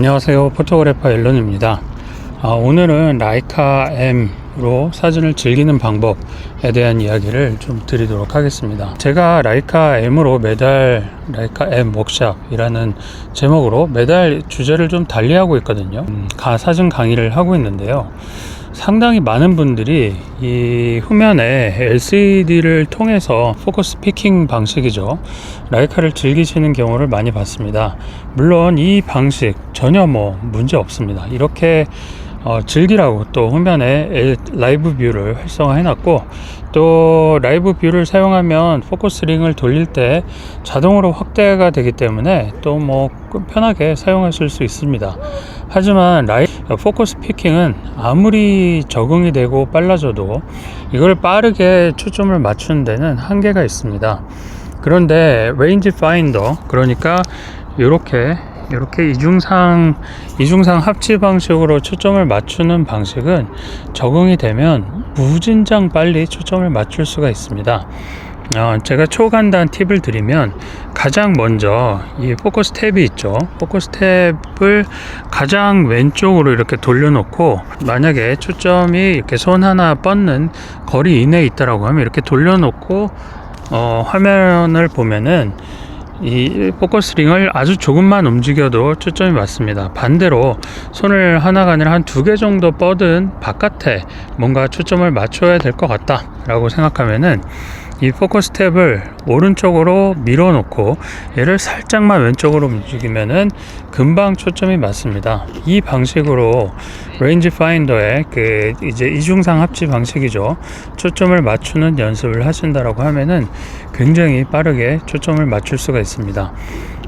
안녕하세요. 포토그래퍼 앨런입니다. 아, 오늘은 라이카 M으로 사진을 즐기는 방법에 대한 이야기를 좀 드리도록 하겠습니다. 제가 라이카 M으로 매달 라이카 M 워크샵이라는 제목으로 매달 주제를 좀 달리하고 있거든요. 음, 가 사진 강의를 하고 있는데요 상당히 많은 분들이 이 후면에 LCD를 통해서 포커스 피킹 방식이죠. 라이카를 즐기시는 경우를 많이 봤습니다. 물론 이 방식 전혀 뭐 문제 없습니다. 이렇게 어, 즐기라고 또 후면에 엘- 라이브 뷰를 활성화해 놨고 또 라이브 뷰를 사용하면 포커스 링을 돌릴 때 자동으로 확대가 되기 때문에 또 뭐 편하게 사용하실 수 있습니다. 하지만 라이 포커스 피킹은 아무리 적응이 되고 빨라져도 이걸 빠르게 초점을 맞추는 데는 한계가 있습니다. 그런데 레인지 파인더 그러니까 이렇게 이렇게 이중상 이중상 합치 방식으로 초점을 맞추는 방식은 적응이 되면 무진장 빨리 초점을 맞출 수가 있습니다. 어, 제가 초간단 팁을 드리면 가장 먼저 이 포커스 탭이 있죠. 포커스 탭을 가장 왼쪽으로 이렇게 돌려놓고 만약에 초점이 이렇게 손 하나 뻗는 거리 이내에 있다라고 하면 이렇게 돌려놓고 어, 화면을 보면은 이 포커스 링을 아주 조금만 움직여도 초점이 맞습니다. 반대로 손을 하나가 아니라 한두 개 정도 뻗은 바깥에 뭔가 초점을 맞춰야 될 것 같다라고 생각하면은 이 포커스 탭을 오른쪽으로 밀어놓고 얘를 살짝만 왼쪽으로 움직이면은 금방 초점이 맞습니다. 이 방식으로 레인지 파인더의 그 이제 이중상 합치 방식이죠. 초점을 맞추는 연습을 하신다라고 하면은 굉장히 빠르게 초점을 맞출 수가 있습니다.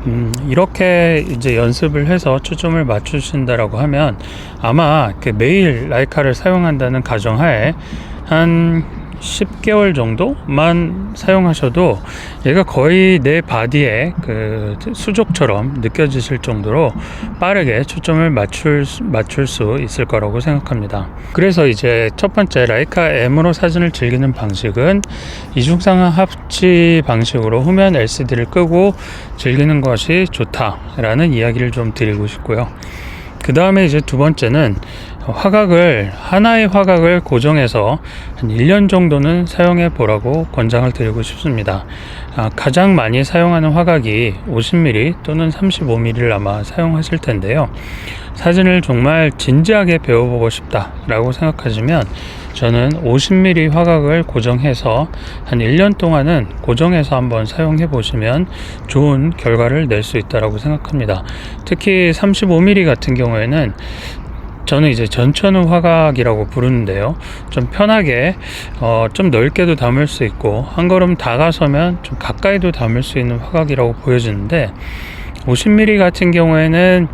음, 이렇게 이제 연습을 해서 초점을 맞추신다라고 하면 아마 그 매일 라이카를 사용한다는 가정하에 한 10개월 정도만 사용하셔도 얘가 거의 내 바디에 그 수족처럼 느껴지실 정도로 빠르게 초점을 맞출, 수- 맞출 수 있을 거라고 생각합니다. 그래서 이제 첫 번째 라이카 M으로 사진을 즐기는 방식은 이중상 합치 방식으로 후면 LCD를 끄고 즐기는 것이 좋다라는 이야기를 좀 드리고 싶고요. 그 다음에 이제 두 번째는 화각을 하나의 화각을 고정해서 한 1년 정도는 사용해 보라고 권장을 드리고 싶습니다. 아, 가장 많이 사용하는 화각이 50mm 또는 35mm를 아마 사용하실 텐데요. 사진을 정말 진지하게 배워보고 싶다라고 생각하시면 저는 50mm 화각을 고정해서 한 1년 동안은 고정해서 한번 사용해 보시면 좋은 결과를 낼 수 있다고 생각합니다. 특히 35mm 같은 경우에는 저는 이제 전천후 화각이라고 부르는데요. 좀 편하게 어, 좀 넓게도 담을 수 있고 한 걸음 다가서면 좀 가까이도 담을 수 있는 화각이라고 보여지는데 50mm 같은 경우에는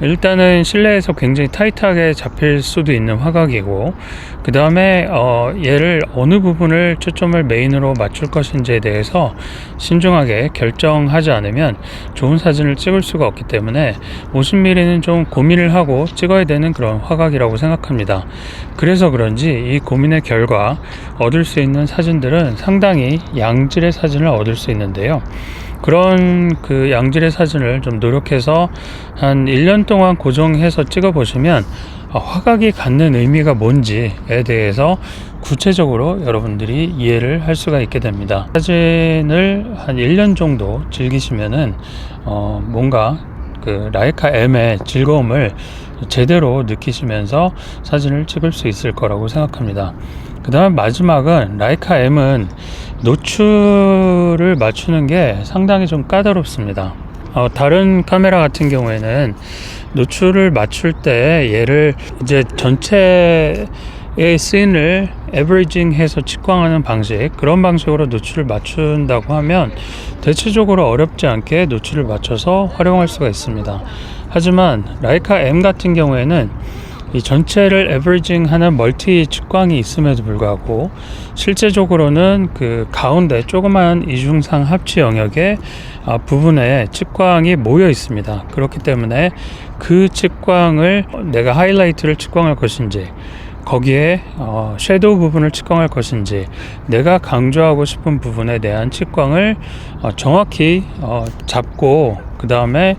일단은 실내에서 굉장히 타이트하게 잡힐 수도 있는 화각이고 그 다음에 어, 얘를 어느 부분을 초점을 메인으로 맞출 것인지에 대해서 신중하게 결정하지 않으면 좋은 사진을 찍을 수가 없기 때문에 50mm는 좀 고민을 하고 찍어야 되는 그런 화각이라고 생각합니다. 그래서 그런지 이 고민의 결과 얻을 수 있는 사진들은 상당히 양질의 사진을 얻을 수 있는데요. 그런 그 양질의 사진을 좀 노력해서 한 1년 동안 고정해서 찍어 보시면 아, 화각이 갖는 의미가 뭔지에 대해서 구체적으로 여러분들이 이해를 할 수가 있게 됩니다. 사진을 한 1년 정도 즐기시면은 어 뭔가 그 라이카 M의 즐거움을 제대로 느끼시면서 사진을 찍을 수 있을 거라고 생각합니다. 그 다음 마지막은 라이카 M은 노출을 맞추는 게 상당히 좀 까다롭습니다. 어, 다른 카메라 같은 경우에는 노출을 맞출 때 얘를 이제 전체의 씬을 에버리징 해서 측광하는 방식 그런 방식으로 노출을 맞춘다고 하면 대체적으로 어렵지 않게 노출을 맞춰서 활용할 수가 있습니다. 하지만 라이카 M 같은 경우에는 이 전체를 에버리징 하는 멀티 측광이 있음에도 불구하고 실제적으로는 그 가운데 조그만 이중상 합치 영역에 아, 부분에 측광이 모여 있습니다. 그렇기 때문에 그 측광을 내가 하이라이트를 측광할 것인지 거기에 어, 섀도우 부분을 측광할 것인지 내가 강조하고 싶은 부분에 대한 측광을 어, 정확히 어, 잡고 그 다음에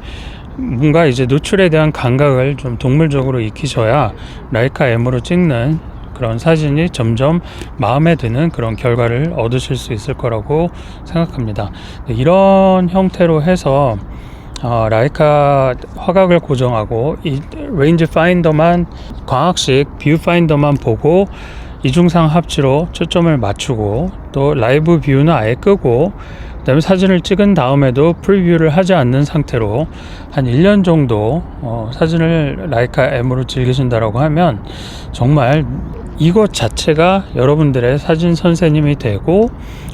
뭔가 이제 노출에 대한 감각을 좀 동물적으로 익히셔야 라이카 M으로 찍는 그런 사진이 점점 마음에 드는 그런 결과를 얻으실 수 있을 거라고 생각합니다. 네, 이런 형태로 해서 어, 라이카 화각을 고정하고 이 레인지 파인더만 광학식 뷰 파인더만 보고 이중상 합치로 초점을 맞추고 또 라이브 뷰는 아예 끄고 그다음에 사진을 찍은 다음에도 프리뷰를 하지 않는 상태로 한 1년 정도 어, 사진을 라이카 M으로 즐기신다라고 하면 정말 이것 자체가 여러분들의 사진 선생님이 되고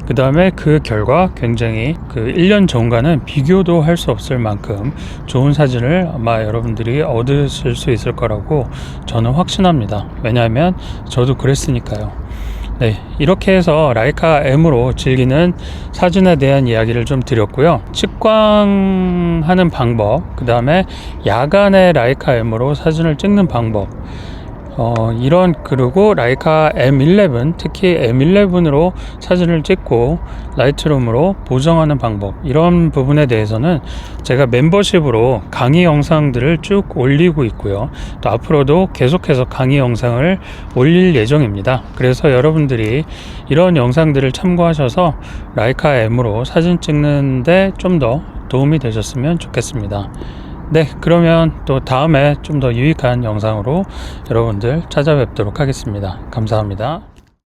그 다음에 그 결과 굉장히 그 1년 전과는 비교도 할 수 없을 만큼 좋은 사진을 아마 여러분들이 얻으실 수 있을 거라고 저는 확신합니다. 왜냐하면 저도 그랬으니까요. 네, 이렇게 해서 라이카 M으로 즐기는 사진에 대한 이야기를 좀 드렸고요. 측광하는 방법, 그 다음에 야간에 라이카 M으로 사진을 찍는 방법, 어, 이런 그리고 라이카 M11 특히 M11으로 사진을 찍고 라이트룸으로 보정하는 방법 이런 부분에 대해서는 제가 멤버십으로 강의 영상들을 쭉 올리고 있고요. 또 앞으로도 계속해서 강의 영상을 올릴 예정입니다. 그래서 여러분들이 이런 영상들을 참고하셔서 라이카 M으로 사진 찍는데 좀 더 도움이 되셨으면 좋겠습니다 네, 그러면 또 다음에 좀 더 유익한 영상으로 여러분들 찾아뵙도록 하겠습니다. 감사합니다.